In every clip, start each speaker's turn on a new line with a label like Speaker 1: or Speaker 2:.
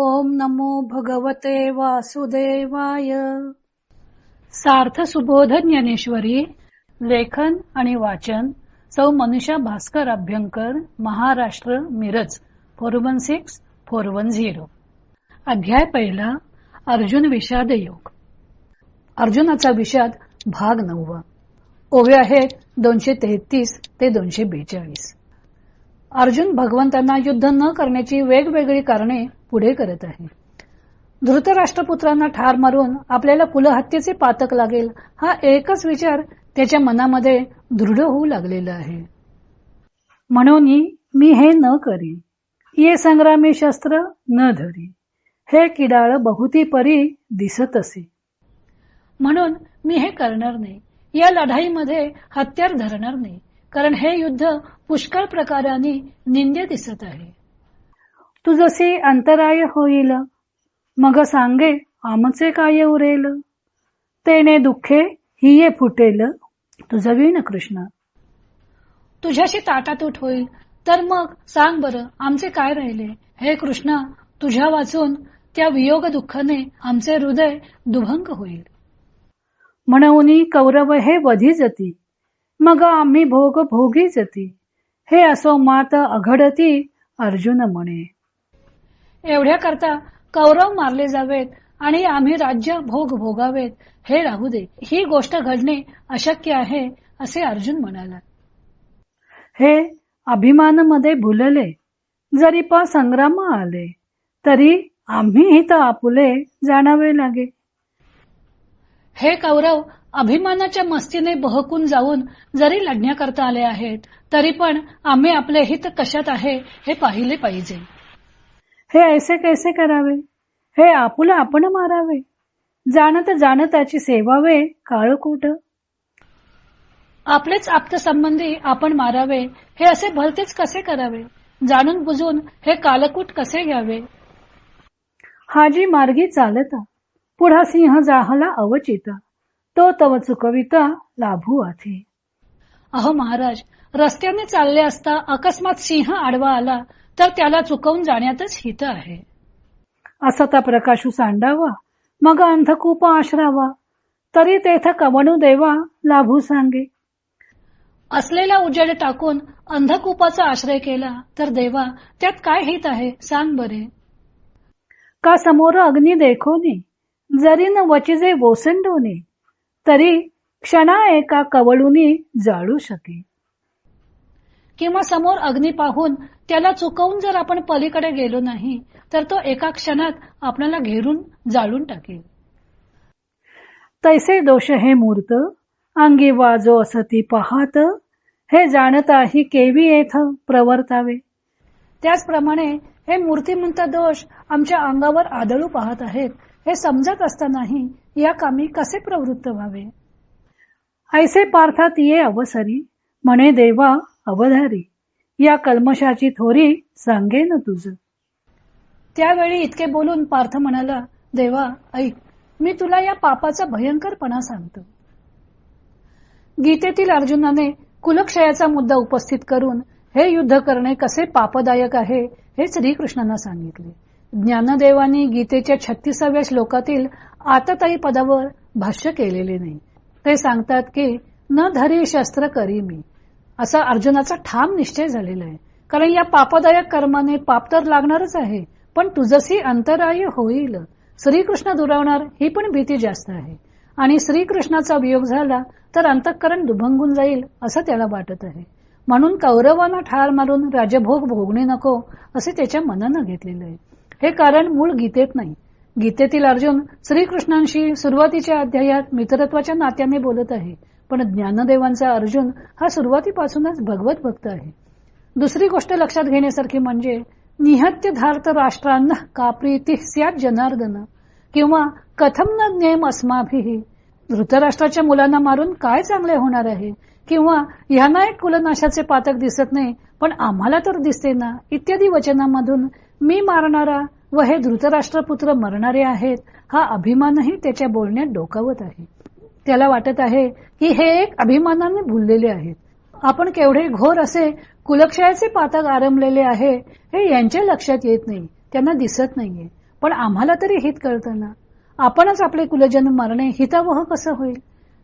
Speaker 1: ओम नमो भगवते वासुदेवाय. सार्थ सुबोध ज्ञानेश्वरी लेखन आणि वाचन Sau Manusha Bhaskar Abhyankar Maharashtra Miraj four one six four one zero. अध्याय पहिला अर्जुन विषाद योग. अर्जुनाचा विषाद भाग नववा. ओव्या आहेत दोनशे तेहतीस ते दोनशे बेचाळीस. अर्जुन भगवंतांना युद्ध न करण्याची वेगवेगळी कारणे पुढे करत आहे. धृतराष्ट्रपुत्रांना ठार मारून आपल्याला कुलहत्येचे पातक लागेल हा एकच विचार त्याच्या मनामध्ये दृढ होऊ लागलेला आहे. म्हणून मी हे न करी ये संग्रामी शस्त्र न धरी हे किडाळ बहुती परी दिसत असे म्हणून मी हे करणार नाही या लढाईमध्ये हत्यार धरणार नाही कारण हे युद्ध पुष्कळ प्रकाराने निंद्य दिसत आहे. तू जसे अंतराय होईल मग सांगे आमचे काय उरेल? तेने दुःखे हिये फुटेल तुझं विण कृष्ण. तुझ्याशी ताटातूट होईल तर मग सांग बरं आमचे काय राहिले? हे कृष्णा तुझ्या वाचून त्या वियोग दुःखाने आमचे हृदय दुभंग होईल. म्हणून कौरव हे वधी जती. मग आम्ही भोग भोगी जती हे असो मात अघडती अर्जुन म्हणे. एवढ्या करता कौरव मारले जावेत आणि आम्ही राज्य भोग भोगावेत. हे राहू दे ही गोष्ट घडणे अशक्य आहे असे अर्जुन म्हणाला. हे अभिमानमध्ये भुलले. जरी पा संग्राम आले तरी आम्ही तर आपुले जाणावे लागे. हे कौरव अभिमानाच्या मस्तीने बहकून जाऊन जरी लढण्याकरता आले आहेत तरी पण आम्ही आपले हित कशात आहे हे पाहिले पाहिजे. हे ऐसे कैसे करावे? हे आपुला आपण मारावे? जाणत जाणताची सेवावे काळकूट आपलेच आप्त संबंधी आपण मारावे हे असे भलतेच कसे करावे? जाणून बुजून हे कालकूट कसे घ्यावे? हाजी मार्गी चालता पुढा सिंह जाहला अवचिता. तो तव चुकविता लाभू आथे अहो महाराज रस्त्याने चालले असता अकस्मात सिंह आडवा आला तर त्याला चुकवून जाण्यातच हित आहे. असता प्रकाशू सांडावा मग अंधकूप आश्रावा. तरी तेथ कवणू देवा लाभू सांगे. असलेला उजेड टाकून अंधकूपाचा आश्रय केला तर देवा त्यात काय हित आहे सांग बरे. का समोर अग्नी देखोने? जरी न वचिजे ओसंडोने तरी क्षणा एका कवळुनी जाळू शके किंवा समोर अग्नी पाहून त्याला चुकवून जर आपण पलीकडे गेलो नाही तर तो एका क्षणात आपल्याला घेरून जाळून टाकेल. तैसे दोष हे मूर्त अंगी वाजो असती पाहत हे जाणताही केवी येथ प्रवर्तावे. त्याचप्रमाणे हे मूर्तिमंत दोष आमच्या अंगावर आदळू पाहत आहेत हे समजत असतानाही या कामी कसे प्रवृत्त व्हावे? ऐसे पार्थात ये अवसरी म्हणे देवा अवधारी या कल्मशाची थोरी सांगेन तुझ. त्यावेळी इतके बोलून पार्थ म्हणाला देवा ऐक मी तुला या पापाचा भयंकरपणा सांगतो. गीतेतील अर्जुनाने कुलक्षयाचा मुद्दा उपस्थित करून हे युद्ध करणे कसे पापदायक आहे हे श्रीकृष्णांना सांगितले. ज्ञानदेवानी गीतेच्या छत्तीसाव्या श्लोकातील आतताई पदावर भाष्य केलेले नाही. ते सांगतात की न धरी शस्त्र करी मी. असा अर्जुनाचा ठाम निश्चय झालेला आहे. कारण या पापदायक कर्माने पाप तर लागणारच आहे पण तुझसी अंतराय होईल. श्रीकृष्ण दुरावणार ही पण भीती जास्त आहे. आणि श्रीकृष्णाचा वियोग झाला तर अंतःकरण दुभंगून जाईल असं त्याला वाटत आहे. म्हणून कौरवांना ठार मारून राजभोग भोगणे नको असे त्याच्या मनानं घेतलेलं आहे. हे कारण मूळ गीतेत नाही. गीतेतील अर्जुन श्रीकृष्णांशी सुरुवातीच्या अध्यायात मित्रत्वाच्या नात्याने बोलत आहे. पण ज्ञानदेवांचा अर्जुन हा सुरुवातीपासूनच भगवत भक्त आहे. दुसरी गोष्ट लक्षात घेण्यासारखी म्हणजे निहत्य धार्त राष्ट्रांना काप्रीती स्यात जनार्दन? किंवा कथम न ज्ञेम अस्माभिही धृतराष्ट्राच्या मुलांना मारून काय चांगले होणार आहे? किंवा ह्यांना एक कुलनाशाचे पातक दिसत नाही पण आम्हाला तर दिसते ना इत्यादी वचनामधून मी मारणारा व हे धृतराष्ट्रपुत्र मरणारे आहेत हा अभिमानही त्याच्या बोलण्यात डोकावत आहे. त्याला वाटत आहे की हे एक अभिमानाने भुललेले आहेत. आपण केवढे घोर असे कुलक्षयाचे पातक आरंभलेले आहे हे यांच्या लक्षात येत नाही त्यांना दिसत नाहीये. पण आम्हाला तरी हित कळताना. आपणच आपले कुलजन मारणे हितावह कसं होईल?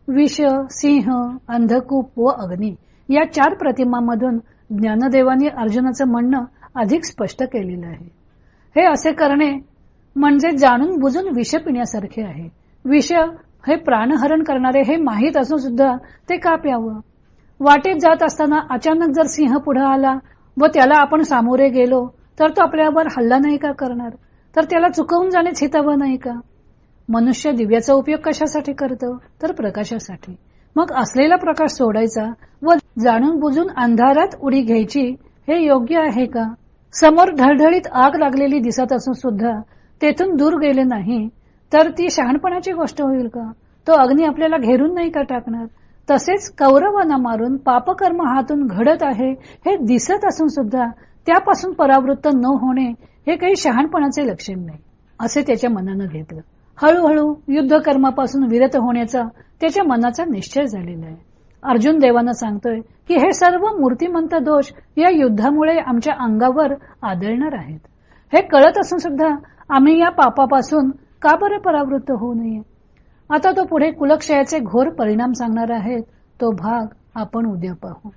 Speaker 1: विष सिंह अंधकूप व अग्नी या चार प्रतिमांमधून ज्ञानदेवानी अर्जुनाचं म्हणणं अधिक स्पष्ट केलेलं आहे. हे असे करणे म्हणजे जाणून बुजून विष पिण्यासारखे आहे. विष हे प्राणहरण करणारे हे माहीत असून सुद्धा ते का प्यावं? वाटेत जात असताना अचानक जर सिंह पुढे आला व त्याला आपण सामोरे गेलो तर तो आपल्यावर हल्ला नाही का करणार? तर त्याला चुकवून जाणेच हितावं नाही का? मनुष्य दिव्याचा उपयोग कशासाठी करतो? तर प्रकाशासाठी. मग असलेला प्रकाश सोडायचा व जाणून बुजून अंधारात उडी घ्यायची हे योग्य आहे का? समोर ढळढळीत आग लागलेली दिसत असून सुद्धा तेथून दूर गेले नाही तर ती शहाणपणाची गोष्ट होईल का? तो अग्नी आपल्याला घेरून नाही का टाकणार? तसेच कौरवांना मारून पापकर्म हातून घडत आहे हे दिसत असून सुद्धा त्यापासून परावृत्त न होणे हे काही शहाणपणाचे लक्षण नाही असे त्याच्या मनानं घेतलं. हळूहळू युद्ध कर्मापासून विरत होण्याचा त्याच्या मनाचा निश्चय झालेला आहे. अर्जुन देवानं सांगतोय की हे सर्व मूर्तिमंत दोष या युद्धामुळे आमच्या अंगावर आदळणार आहेत. हे कळत असून सुद्धा आम्ही या पापापासून का बरं परावृत्त होऊ नये? आता तो पुढे कुलक्षयाचे घोर परिणाम सांगणार आहेत तो भाग आपण उद्या पाहू.